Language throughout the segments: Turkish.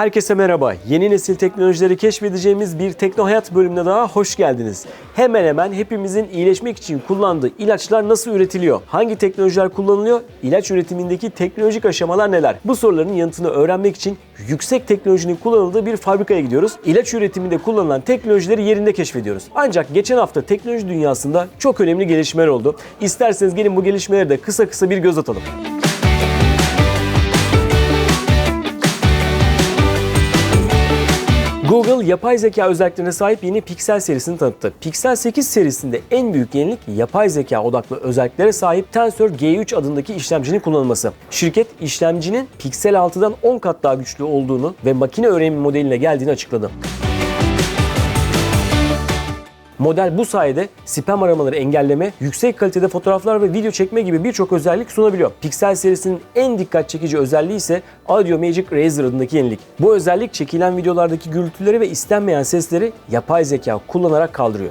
Herkese merhaba. Yeni nesil teknolojileri keşfedeceğimiz bir Tekno Hayat bölümüne daha hoş geldiniz. Hemen hemen hepimizin iyileşmek için kullandığı ilaçlar nasıl üretiliyor? Hangi teknolojiler kullanılıyor? İlaç üretimindeki teknolojik aşamalar neler? Bu soruların yanıtını öğrenmek için yüksek teknolojinin kullanıldığı bir fabrikaya gidiyoruz. İlaç üretiminde kullanılan teknolojileri yerinde keşfediyoruz. Ancak geçen hafta teknoloji dünyasında çok önemli gelişmeler oldu. İsterseniz gelin bu gelişmelere de kısa kısa bir göz atalım. Google yapay zeka özelliklerine sahip yeni Pixel serisini tanıttı. Pixel 8 serisinde en büyük yenilik yapay zeka odaklı özelliklere sahip Tensor G3 adındaki işlemcinin kullanılması. Şirket işlemcinin Pixel 6'dan 10 kat daha güçlü olduğunu ve makine öğrenimi modeline geldiğini açıkladı. Model bu sayede spam aramaları engelleme, yüksek kalitede fotoğraflar ve video çekme gibi birçok özellik sunabiliyor. Pixel serisinin en dikkat çekici özelliği ise Audio Magic Razor adındaki yenilik. Bu özellik çekilen videolardaki gürültüleri ve istenmeyen sesleri yapay zeka kullanarak kaldırıyor.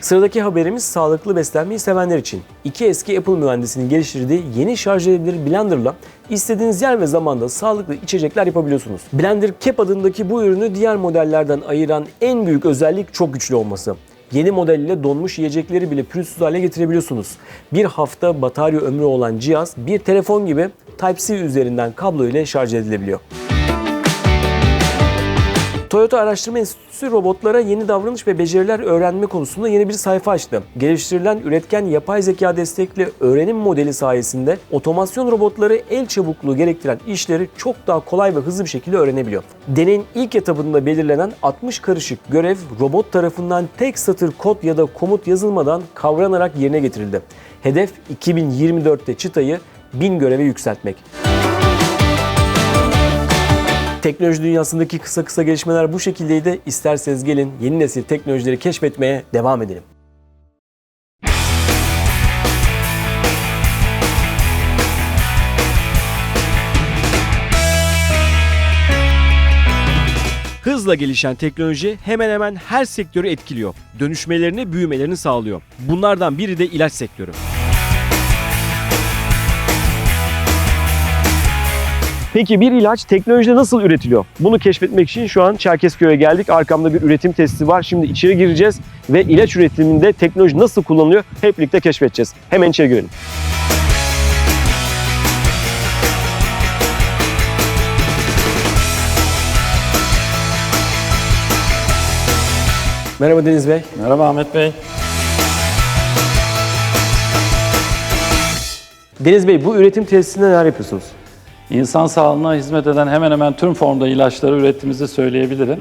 Sıradaki haberimiz sağlıklı beslenmeyi sevenler için. İki eski Apple mühendisinin geliştirdiği yeni şarj edilebilir blenderla istediğiniz yer ve zamanda sağlıklı içecekler yapabiliyorsunuz. Blender Cap adındaki bu ürünü diğer modellerden ayıran en büyük özellik çok güçlü olması. Yeni model ile donmuş yiyecekleri bile pürüzsüz hale getirebiliyorsunuz. Bir hafta batarya ömrü olan cihaz bir telefon gibi Type-C üzerinden kablo ile şarj edilebiliyor. Toyota Araştırma Enstitüsü robotlara yeni davranış ve beceriler öğrenme konusunda yeni bir sayfa açtı. Geliştirilen üretken yapay zeka destekli öğrenim modeli sayesinde otomasyon robotları el çabukluğu gerektiren işleri çok daha kolay ve hızlı bir şekilde öğrenebiliyor. Deneyin ilk etabında belirlenen 60 karışık görev robot tarafından tek satır kod ya da komut yazılmadan kavranarak yerine getirildi. Hedef 2024'te çıtayı 1000 göreve yükseltmek. Teknoloji dünyasındaki kısa kısa gelişmeler bu şekildeydi. İsterseniz gelin yeni nesil teknolojileri keşfetmeye devam edelim. Hızla gelişen teknoloji hemen hemen her sektörü etkiliyor. Dönüşmelerini, büyümelerini sağlıyor. Bunlardan biri de ilaç sektörü. Peki bir ilaç teknolojide nasıl üretiliyor? Bunu keşfetmek için şu an Çerkezköy'e geldik. Arkamda bir üretim testi var. Şimdi içeri gireceğiz ve ilaç üretiminde teknoloji nasıl kullanılıyor hep birlikte keşfedeceğiz. Hemen içeri girelim. Merhaba Deniz Bey. Merhaba Ahmet Bey. Deniz Bey bu üretim tesisinde neler yapıyorsunuz? İnsan sağlığına hizmet eden hemen hemen tüm formda ilaçları ürettiğimizi söyleyebilirim.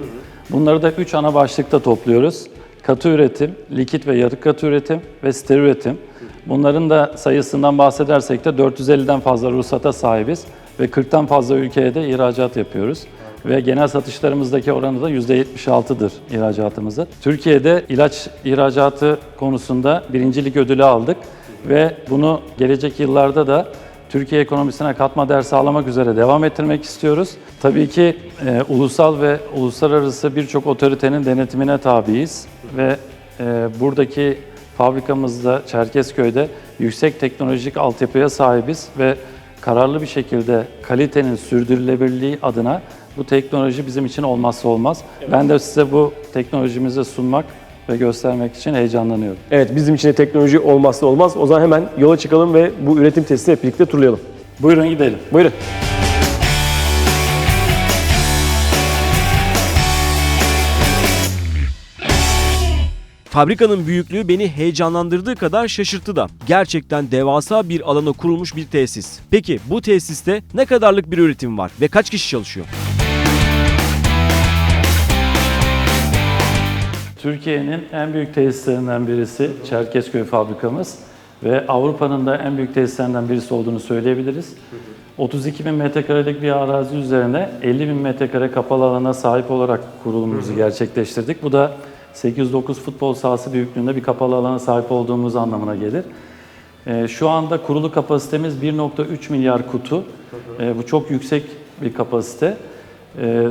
Bunları da üç ana başlıkta topluyoruz. Katı üretim, likit ve yarı katı üretim ve steril üretim. Bunların da sayısından bahsedersek de 450'den fazla ruhsata sahibiz ve 40'tan fazla ülkeye de ihracat yapıyoruz. Ve genel satışlarımızdaki oranı da %76'dır ihracatımızı. Türkiye'de ilaç ihracatı konusunda birincilik ödülü aldık ve bunu gelecek yıllarda da Türkiye ekonomisine katma değer sağlamak üzere devam ettirmek istiyoruz. Tabii ki e, ulusal ve uluslararası birçok otoritenin denetimine tabiiz ve e, buradaki fabrikamızda Çerkezköy'de yüksek teknolojik altyapıya sahibiz ve kararlı bir şekilde kalitenin sürdürülebilirliği adına bu teknoloji bizim için olmazsa olmaz. Ben de size bu teknolojimizi sunmak ve göstermek için heyecanlanıyorum. Evet bizim için de teknoloji olmazsa olmaz. O zaman hemen yola çıkalım ve bu üretim testini hep birlikte turlayalım. Buyurun gidelim. Buyurun. Fabrikanın büyüklüğü beni heyecanlandırdığı kadar şaşırttı da. Gerçekten devasa bir alana kurulmuş bir tesis. Peki bu tesiste ne kadarlık bir üretim var ve kaç kişi çalışıyor? Türkiye'nin en büyük tesislerinden birisi Çerkezköy fabrikamız ve Avrupa'nın da en büyük tesislerinden birisi olduğunu söyleyebiliriz. 32 bin metrekarelik bir arazi üzerine 50 bin metrekare kapalı alana sahip olarak kurulumumuzu gerçekleştirdik. Bu da 8-9 futbol sahası büyüklüğünde bir kapalı alana sahip olduğumuz anlamına gelir. Ee, Şu anda kurulu kapasitemiz 1.3 milyar kutu. Ee, Bu çok yüksek bir kapasite. Ee,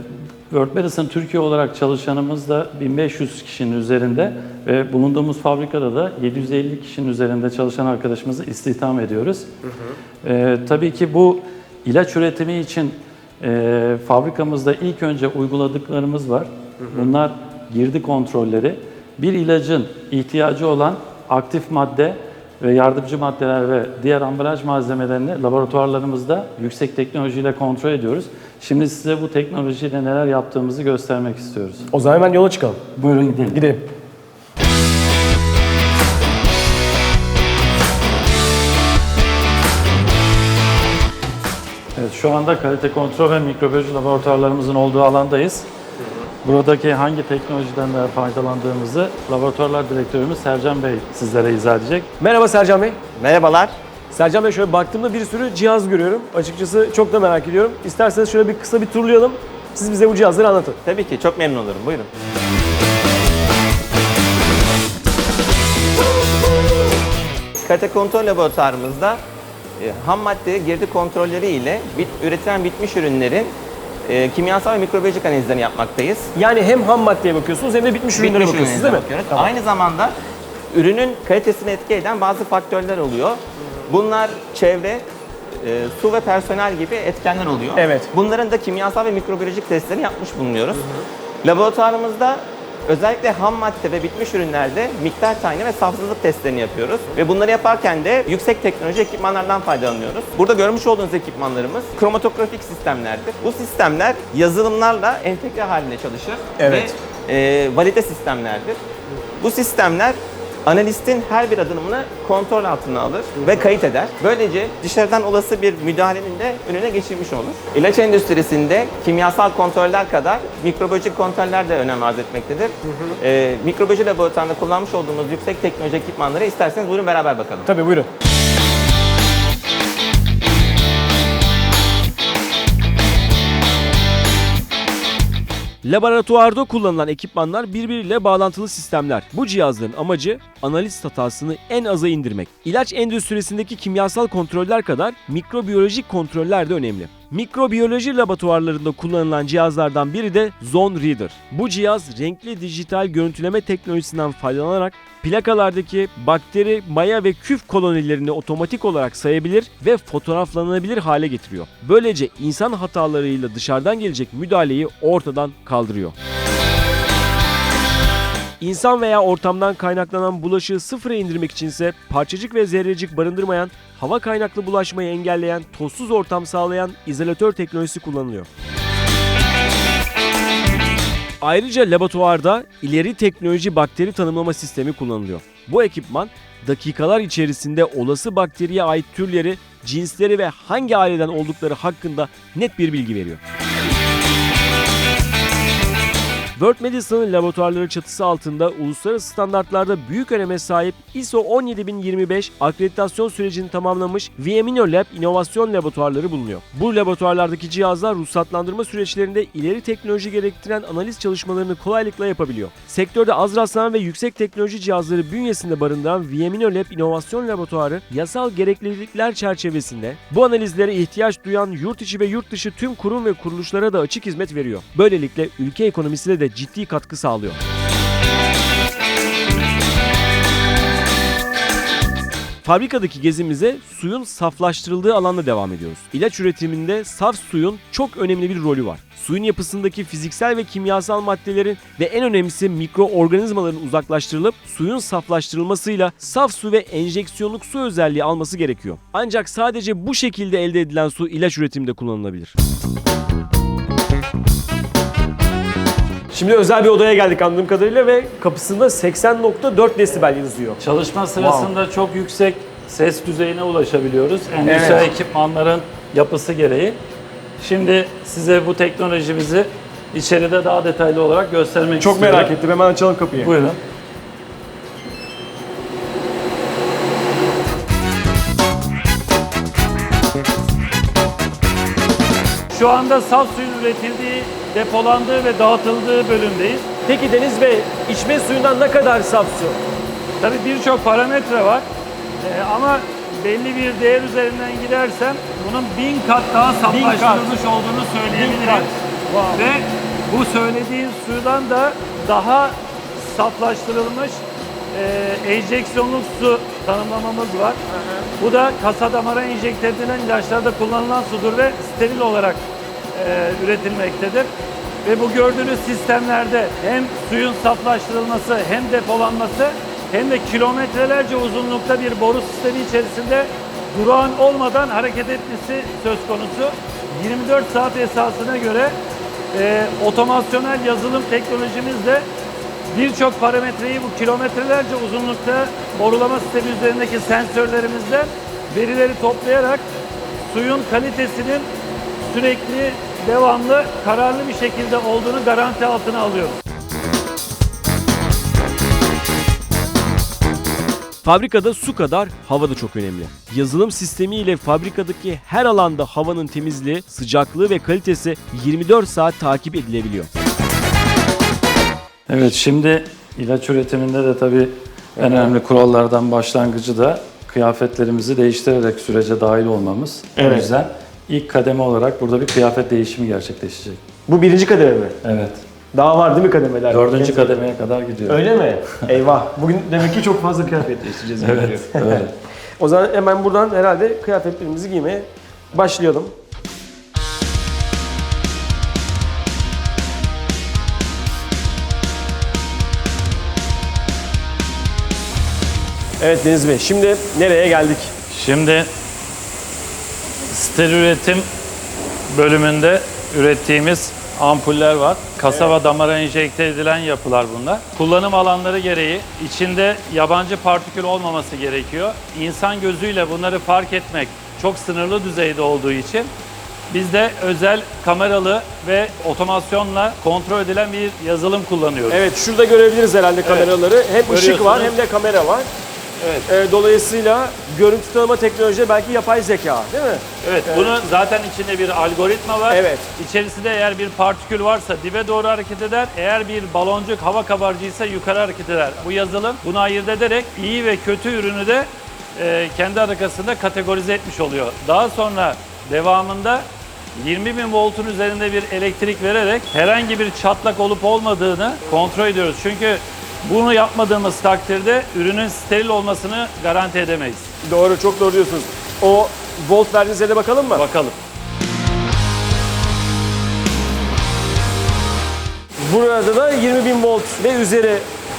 World Medicine Türkiye olarak çalışanımız da 1500 kişinin üzerinde ve bulunduğumuz fabrikada da 750 kişinin üzerinde çalışan arkadaşımızı istihdam ediyoruz. Ee, tabii ki bu İlaç üretimi için e, fabrikamızda ilk önce uyguladıklarımız var. Bunlar girdi kontrolleri. Bir ilacın ihtiyacı olan aktif madde ve yardımcı maddeler ve diğer ambalaj malzemelerini laboratuvarlarımızda yüksek teknolojiyle kontrol ediyoruz. Şimdi size bu teknolojiyle neler yaptığımızı göstermek istiyoruz. O zaman hemen yola çıkalım. Buyurun gidelim. Gidelim. Evet, şu anda kalite kontrol ve mikrobiyoloji laboratuvarlarımızın olduğu alandayız. Buradaki hangi teknolojiden de faydalandığımızı laboratuvarlar direktörümüz Sercan Bey sizlere izah edecek. Merhaba Sercan Bey. Merhabalar. Sercan Bey şöyle baktığımda bir sürü cihaz görüyorum. Açıkçası çok da merak ediyorum. İsterseniz şöyle bir kısa bir turlayalım. Siz bize bu cihazları anlatın. Tabii ki çok memnun olurum. Buyurun. Kalite kontrol laboratuvarımızda e, ham madde girdi kontrolleri ile bit, üretilen bitmiş ürünlerin e, kimyasal ve mikrobiyolojik analizlerini yapmaktayız. Yani hem ham maddeye bakıyorsunuz hem de bitmiş ürünlere Bitmiş bakıyorsunuz değil mi? bakıyoruz. Tamam. Aynı zamanda ürünün kalitesini etki eden bazı faktörler oluyor. Bunlar çevre, e, su ve personel gibi etkenler oluyor. Evet. Bunların da kimyasal ve mikrobiyolojik testlerini yapmış bulunuyoruz. Laboratuvarımızda özellikle ham madde ve bitmiş ürünlerde miktar tayini ve safsızlık testlerini yapıyoruz. Ve bunları yaparken de yüksek teknoloji ekipmanlardan faydalanıyoruz. Burada görmüş olduğunuz ekipmanlarımız kromatografik sistemlerdir. Bu sistemler yazılımlarla entegre halinde çalışır Evet. ve e, valide sistemlerdir. Bu sistemler analistin her bir adımını kontrol altına alır ve kayıt eder. Böylece dışarıdan olası bir müdahalenin de önüne geçilmiş olur. İlaç endüstrisinde kimyasal kontroller kadar mikrobiyolojik kontroller de önem arz etmektedir. Ee, mikrobiyoloji laboratuvarında kullanmış olduğumuz yüksek teknoloji ekipmanları isterseniz buyurun beraber bakalım. Tabii buyurun. Laboratuvarda kullanılan ekipmanlar birbiriyle bağlantılı sistemler. Bu cihazların amacı analiz hatasını en aza indirmek. İlaç endüstrisindeki kimyasal kontroller kadar mikrobiyolojik kontroller de önemli. Mikrobiyoloji laboratuvarlarında kullanılan cihazlardan biri de Zone Reader. Bu cihaz renkli dijital görüntüleme teknolojisinden faydalanarak plakalardaki bakteri, maya ve küf kolonilerini otomatik olarak sayabilir ve fotoğraflanabilir hale getiriyor. Böylece insan hatalarıyla dışarıdan gelecek müdahaleyi ortadan kaldırıyor. İnsan veya ortamdan kaynaklanan bulaşığı sıfıra indirmek içinse parçacık ve zerrecik barındırmayan, hava kaynaklı bulaşmayı engelleyen, tozsuz ortam sağlayan izolatör teknolojisi kullanılıyor. Ayrıca laboratuvarda ileri teknoloji bakteri tanımlama sistemi kullanılıyor. Bu ekipman dakikalar içerisinde olası bakteriye ait türleri, cinsleri ve hangi aileden oldukları hakkında net bir bilgi veriyor. World Medicine'ın laboratuvarları çatısı altında uluslararası standartlarda büyük öneme sahip ISO 17025 akreditasyon sürecini tamamlamış VMino Lab inovasyon laboratuvarları bulunuyor. Bu laboratuvarlardaki cihazlar ruhsatlandırma süreçlerinde ileri teknoloji gerektiren analiz çalışmalarını kolaylıkla yapabiliyor. Sektörde az rastlanan ve yüksek teknoloji cihazları bünyesinde barındıran VMino Lab inovasyon laboratuvarı yasal gereklilikler çerçevesinde bu analizlere ihtiyaç duyan yurt içi ve yurt dışı tüm kurum ve kuruluşlara da açık hizmet veriyor. Böylelikle ülke ekonomisine de ciddi katkı sağlıyor. Fabrikadaki gezimize suyun saflaştırıldığı alanda devam ediyoruz. İlaç üretiminde saf suyun çok önemli bir rolü var. Suyun yapısındaki fiziksel ve kimyasal maddelerin ve en önemlisi mikroorganizmaların uzaklaştırılıp suyun saflaştırılmasıyla saf su ve enjeksiyonluk su özelliği alması gerekiyor. Ancak sadece bu şekilde elde edilen su ilaç üretiminde kullanılabilir. Şimdi özel bir odaya geldik anladığım kadarıyla ve kapısında 80.4 desibel yazıyor. Çalışma sırasında çok yüksek ses düzeyine ulaşabiliyoruz. Endüstriyel Evet. ekipmanların yapısı gereği. Şimdi size bu teknolojimizi içeride daha detaylı olarak göstermek Çok istiyorum. merak ettim. Hemen açalım kapıyı. Buyurun. Şu anda saf suyun üretildiği, depolandığı ve dağıtıldığı bölümdeyiz. Peki Deniz Bey, içme suyundan ne kadar saf su? Tabii birçok parametre var Ee, ama belli bir değer üzerinden gidersem bunun bin kat daha saflaştırılmış olduğunu söyleyebilirim. Ve bu söylediğin sudan da daha saflaştırılmış e, enjeksiyonluk su tanımlamamız var. Bu da kasa damara enjekte edilen ilaçlarda kullanılan sudur ve steril olarak e, üretilmektedir. Ve bu gördüğünüz sistemlerde hem suyun saflaştırılması hem depolanması hem de kilometrelerce uzunlukta bir boru sistemi içerisinde durağan olmadan hareket etmesi söz konusu. 24 saat esasına göre e, otomasyonel yazılım teknolojimizle birçok parametreyi bu kilometrelerce uzunlukta borulama sistemi üzerindeki sensörlerimizden verileri toplayarak suyun kalitesinin sürekli, devamlı, kararlı bir şekilde olduğunu garanti altına alıyoruz. Fabrikada su kadar hava da çok önemli. Yazılım sistemi ile fabrikadaki her alanda havanın temizliği, sıcaklığı ve kalitesi 24 saat takip edilebiliyor. Evet şimdi ilaç üretiminde de tabii en önemli kurallardan başlangıcı da kıyafetlerimizi değiştirerek sürece dahil olmamız. O Evet. yüzden ilk kademe olarak burada bir kıyafet değişimi gerçekleşecek. Bu birinci kademe mi? Evet. Daha var değil mi kademeler? Dördüncü kademeye kadar gidiyor. Öyle mi? Eyvah. Bugün demek ki çok fazla kıyafet değiştireceğiz. Evet, öyle. O zaman hemen buradan herhalde kıyafetlerimizi giymeye başlayalım. Evet Deniz Bey, şimdi nereye geldik? Şimdi steril üretim bölümünde ürettiğimiz ampuller var. Kasa ve damara enjekte edilen yapılar bunlar. Kullanım alanları gereği içinde yabancı partikül olmaması gerekiyor. İnsan gözüyle bunları fark etmek çok sınırlı düzeyde olduğu için biz de özel kameralı ve otomasyonla kontrol edilen bir yazılım kullanıyoruz. Evet, şurada görebiliriz herhalde kameraları. Hem ışık var hem de kamera var. Evet. Ee, dolayısıyla görüntü tanıma teknoloji belki yapay zeka değil mi? Evet, bunun zaten içinde bir algoritma var. Evet. İçerisinde eğer bir partikül varsa dibe doğru hareket eder. Eğer bir baloncuk hava kabarcıysa yukarı hareket eder. Bu yazılım bunu ayırt ederek iyi ve kötü ürünü de e, kendi arkasında kategorize etmiş oluyor. Daha sonra devamında 20 bin voltun üzerinde bir elektrik vererek herhangi bir çatlak olup olmadığını kontrol ediyoruz. Çünkü bunu yapmadığımız takdirde ürünün steril olmasını garanti edemeyiz. Doğru, çok doğru diyorsunuz. O volt verdiğinize de bakalım mı? Bakalım. Burada da 20 bin volt ve üzeri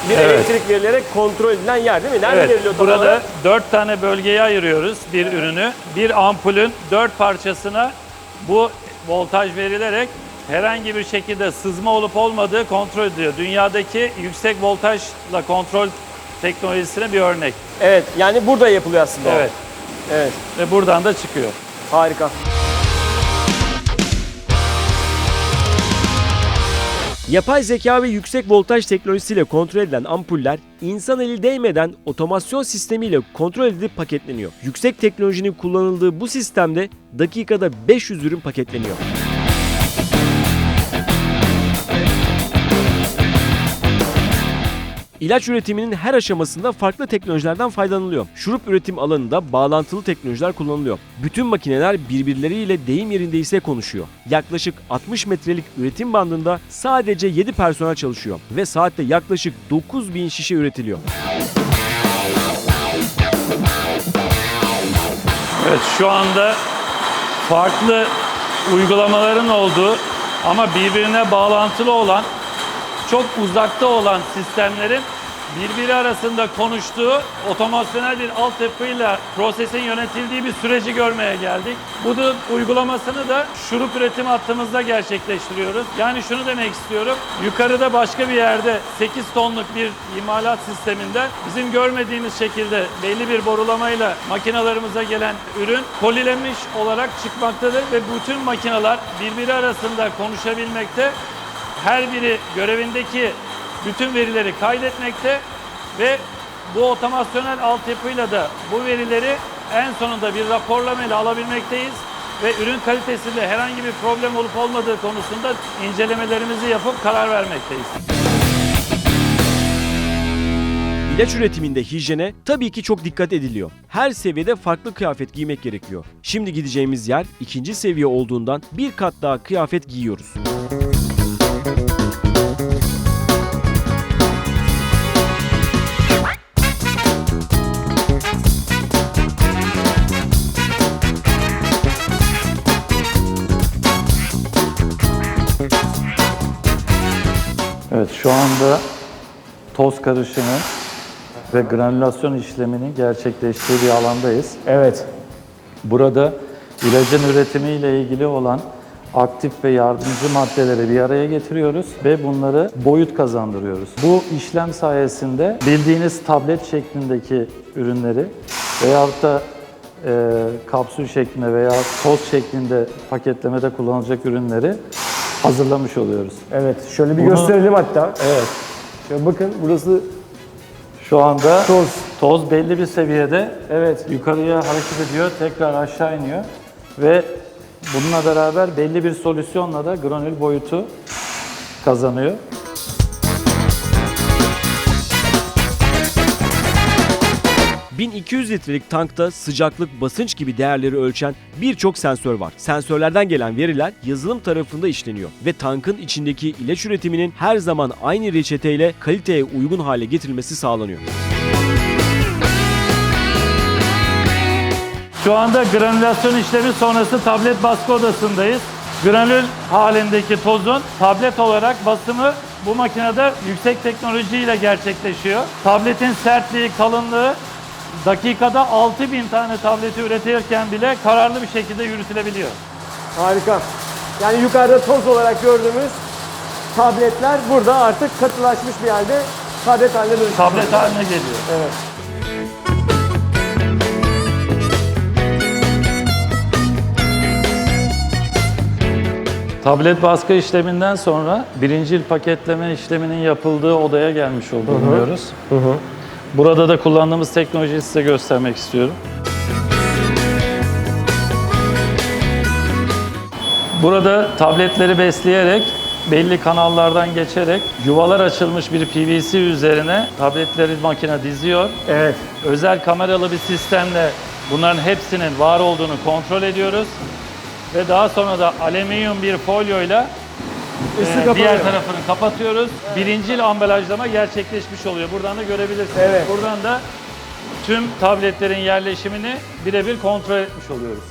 bir Evet. elektrik verilerek kontrol edilen yer değil mi? Nerede Evet, veriliyor tam burada olarak? dört tane bölgeye ayırıyoruz bir ürünü. Bir ampulün dört parçasına bu voltaj verilerek herhangi bir şekilde sızma olup olmadığı kontrol ediliyor. Dünyadaki yüksek voltajla kontrol teknolojisine bir örnek. Evet, yani burada yapılıyor aslında. o. Evet. Evet, Ve buradan da çıkıyor. harika. Yapay zeka ve yüksek voltaj teknolojisiyle kontrol edilen ampuller insan eli değmeden otomasyon sistemiyle kontrol edilip paketleniyor. Yüksek teknolojinin kullanıldığı bu sistemde dakikada 500 ürün paketleniyor. İlaç üretiminin her aşamasında farklı teknolojilerden faydalanılıyor. Şurup üretim alanında bağlantılı teknolojiler kullanılıyor. Bütün makineler birbirleriyle deyim yerinde ise konuşuyor. Yaklaşık 60 metrelik üretim bandında sadece 7 personel çalışıyor ve saatte yaklaşık 9000 şişe üretiliyor. Evet şu anda farklı uygulamaların olduğu ama birbirine bağlantılı olan çok uzakta olan sistemlerin birbiri arasında konuştuğu otomasyonel bir altyapıyla prosesin yönetildiği bir süreci görmeye geldik. Bunun uygulamasını da şurup üretim hattımızda gerçekleştiriyoruz. Yani şunu demek istiyorum. Yukarıda başka bir yerde 8 tonluk bir imalat sisteminde bizim görmediğimiz şekilde belli bir borulamayla makinalarımıza gelen ürün kolilenmiş olarak çıkmaktadır ve bütün makinalar birbiri arasında konuşabilmekte her biri görevindeki bütün verileri kaydetmekte ve bu otomasyonel altyapıyla da bu verileri en sonunda bir raporlama ile alabilmekteyiz ve ürün kalitesinde herhangi bir problem olup olmadığı konusunda incelemelerimizi yapıp karar vermekteyiz. İlaç üretiminde hijyene tabii ki çok dikkat ediliyor. Her seviyede farklı kıyafet giymek gerekiyor. Şimdi gideceğimiz yer ikinci seviye olduğundan bir kat daha kıyafet giyiyoruz. Şu anda toz karışımı ve granülasyon işleminin gerçekleştiği bir alandayız. Evet. Burada ilacın üretimiyle ilgili olan aktif ve yardımcı maddeleri bir araya getiriyoruz ve bunları boyut kazandırıyoruz. Bu işlem sayesinde bildiğiniz tablet şeklindeki ürünleri veyahut da e, kapsül şeklinde veya toz şeklinde paketlemede kullanılacak ürünleri hazırlamış oluyoruz. Evet. Şöyle bir Bunu- gösterelim hatta. Evet, Şöyle bakın burası şu anda toz. toz belli bir seviyede Evet. yukarıya hareket ediyor, tekrar aşağı iniyor ve bununla beraber belli bir solüsyonla da granül boyutu kazanıyor. ...1200 litrelik tankta sıcaklık, basınç gibi değerleri ölçen birçok sensör var. Sensörlerden gelen veriler yazılım tarafında işleniyor ve tankın içindeki ilaç üretiminin her zaman aynı reçeteyle kaliteye uygun hale getirilmesi sağlanıyor. Şu anda granülasyon işlemi sonrası tablet baskı odasındayız. Granül halindeki tozun tablet olarak basımı bu makinede yüksek teknoloji ile gerçekleşiyor. Tabletin sertliği, kalınlığı dakikada 6000 tane tableti üretirken bile kararlı bir şekilde yürütülebiliyor. Harika. Yani yukarıda toz olarak gördüğümüz tabletler burada artık katılaşmış bir halde tablet haline dönüşüyor. Tablet haline geliyor. Evet. Tablet baskı işleminden sonra birincil paketleme işleminin yapıldığı odaya gelmiş bulunuyoruz. Burada da kullandığımız teknolojiyi size göstermek istiyorum. Burada tabletleri besleyerek belli kanallardan geçerek yuvalar açılmış bir PVC üzerine tabletleri makine diziyor. Evet. Özel kameralı bir sistemle bunların hepsinin var olduğunu kontrol ediyoruz. Ve daha sonra da alüminyum bir folyoyla Üstü e, kapanıyor. diğer tarafını kapatıyoruz. Birincil ambalajlama gerçekleşmiş oluyor. Buradan da görebilirsiniz. Evet. Buradan da tüm tabletlerin yerleşimini birebir kontrol etmiş oluyoruz.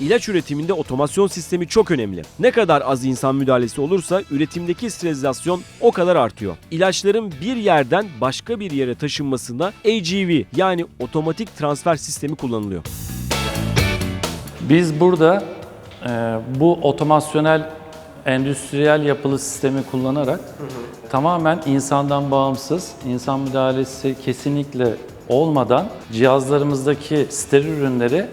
İlaç üretiminde otomasyon sistemi çok önemli. Ne kadar az insan müdahalesi olursa üretimdeki sterilizasyon o kadar artıyor. İlaçların bir yerden başka bir yere taşınmasında AGV yani otomatik transfer sistemi kullanılıyor. Biz burada e, bu otomasyonel endüstriyel yapılı sistemi kullanarak tamamen insandan bağımsız, insan müdahalesi kesinlikle olmadan cihazlarımızdaki steril ürünleri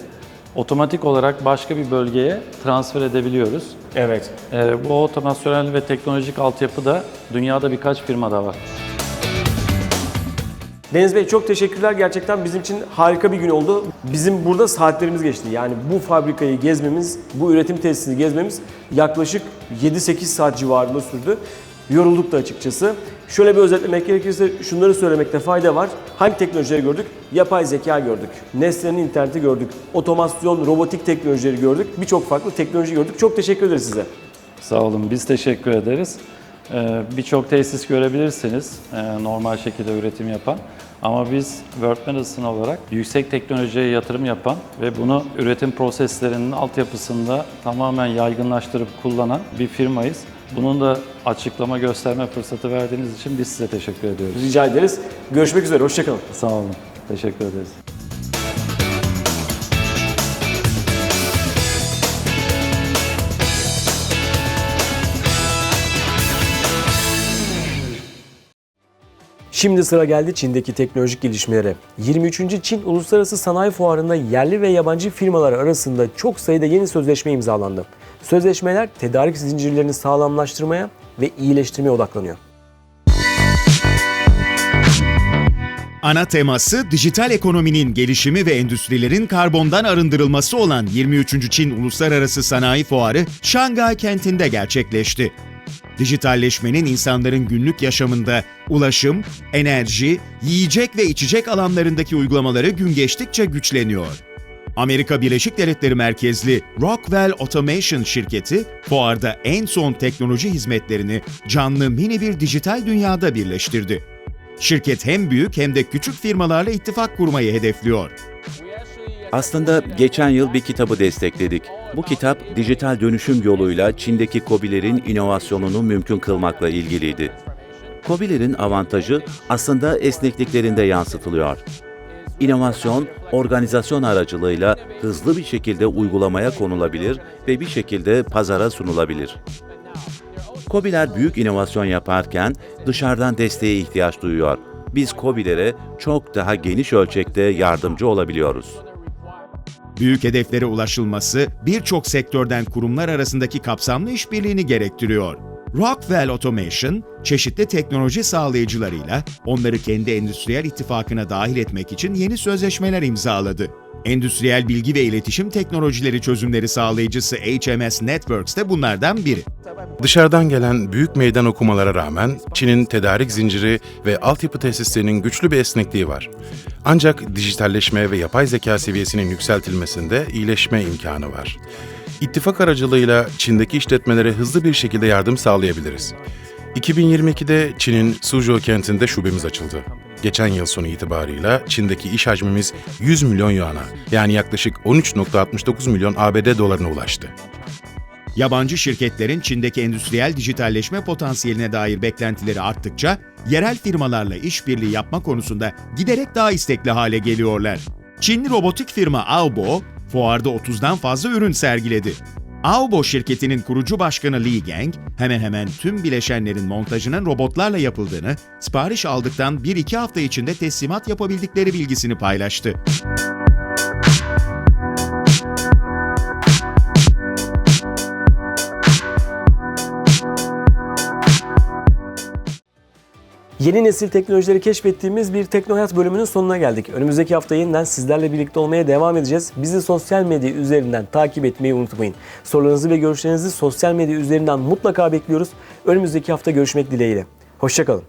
otomatik olarak başka bir bölgeye transfer edebiliyoruz. Evet. E, bu otomasyonel ve teknolojik altyapı da dünyada birkaç firmada var. Deniz Bey çok teşekkürler. Gerçekten bizim için harika bir gün oldu. Bizim burada saatlerimiz geçti. Yani bu fabrikayı gezmemiz, bu üretim tesisini gezmemiz yaklaşık 7-8 saat civarında sürdü. Yorulduk da açıkçası. Şöyle bir özetlemek gerekirse şunları söylemekte fayda var. Hangi teknolojileri gördük? Yapay zeka gördük. Nesnenin interneti gördük. Otomasyon, robotik teknolojileri gördük. Birçok farklı teknoloji gördük. Çok teşekkür ederiz size. Sağ olun, biz teşekkür ederiz. Ee, Birçok tesis görebilirsiniz e, normal şekilde üretim yapan. Ama biz World Medicine olarak yüksek teknolojiye yatırım yapan ve bunu üretim proseslerinin altyapısında tamamen yaygınlaştırıp kullanan bir firmayız. Bunun da açıklama gösterme fırsatı verdiğiniz için biz size teşekkür ediyoruz. Rica ederiz. Görüşmek üzere. Hoşçakalın. Sağ olun, teşekkür ederiz. Şimdi sıra geldi Çin'deki teknolojik gelişmelere. 23. Çin Uluslararası Sanayi Fuarı'nda yerli ve yabancı firmalar arasında çok sayıda yeni sözleşme imzalandı. Sözleşmeler tedarik zincirlerini sağlamlaştırmaya ve iyileştirmeye odaklanıyor. Ana teması dijital ekonominin gelişimi ve endüstrilerin karbondan arındırılması olan 23. Çin Uluslararası Sanayi Fuarı Şangay kentinde gerçekleşti. Dijitalleşmenin insanların günlük yaşamında ulaşım, enerji, yiyecek ve içecek alanlarındaki uygulamaları gün geçtikçe güçleniyor. Amerika Birleşik Devletleri merkezli Rockwell Automation şirketi, fuarda en son teknoloji hizmetlerini canlı mini bir dijital dünyada birleştirdi. Şirket hem büyük hem de küçük firmalarla ittifak kurmayı hedefliyor. Aslında geçen yıl bir kitabı destekledik. Bu kitap dijital dönüşüm yoluyla Çin'deki KOBİ'lerin inovasyonunu mümkün kılmakla ilgiliydi. KOBİ'lerin avantajı aslında esnekliklerinde yansıtılıyor. İnovasyon, organizasyon aracılığıyla hızlı bir şekilde uygulamaya konulabilir ve bir şekilde pazara sunulabilir. KOBİ'ler büyük inovasyon yaparken dışarıdan desteğe ihtiyaç duyuyor. Biz KOBİ'lere çok daha geniş ölçekte yardımcı olabiliyoruz. Büyük hedeflere ulaşılması birçok sektörden kurumlar arasındaki kapsamlı işbirliğini gerektiriyor. Rockwell Automation, çeşitli teknoloji sağlayıcılarıyla onları kendi endüstriyel ittifakına dahil etmek için yeni sözleşmeler imzaladı. Endüstriyel bilgi ve iletişim teknolojileri çözümleri sağlayıcısı HMS Networks de bunlardan biri. Dışarıdan gelen büyük meydan okumalara rağmen Çin'in tedarik zinciri ve altyapı tesislerinin güçlü bir esnekliği var. Ancak dijitalleşme ve yapay zeka seviyesinin yükseltilmesinde iyileşme imkanı var. İttifak aracılığıyla Çin'deki işletmelere hızlı bir şekilde yardım sağlayabiliriz. 2022'de Çin'in Suzhou kentinde şubemiz açıldı. Geçen yıl sonu itibarıyla Çin'deki iş hacmimiz 100 milyon yuana yani yaklaşık 13.69 milyon ABD dolarına ulaştı. Yabancı şirketlerin Çin'deki endüstriyel dijitalleşme potansiyeline dair beklentileri arttıkça yerel firmalarla işbirliği yapma konusunda giderek daha istekli hale geliyorlar. Çinli robotik firma Aobo, fuarda 30'dan fazla ürün sergiledi. Aobo şirketinin kurucu başkanı Li Geng, hemen hemen tüm bileşenlerin montajının robotlarla yapıldığını, sipariş aldıktan 1-2 hafta içinde teslimat yapabildikleri bilgisini paylaştı. Yeni nesil teknolojileri keşfettiğimiz bir Teknohayat bölümünün sonuna geldik. Önümüzdeki hafta yeniden sizlerle birlikte olmaya devam edeceğiz. Bizi sosyal medya üzerinden takip etmeyi unutmayın. Sorularınızı ve görüşlerinizi sosyal medya üzerinden mutlaka bekliyoruz. Önümüzdeki hafta görüşmek dileğiyle. Hoşçakalın.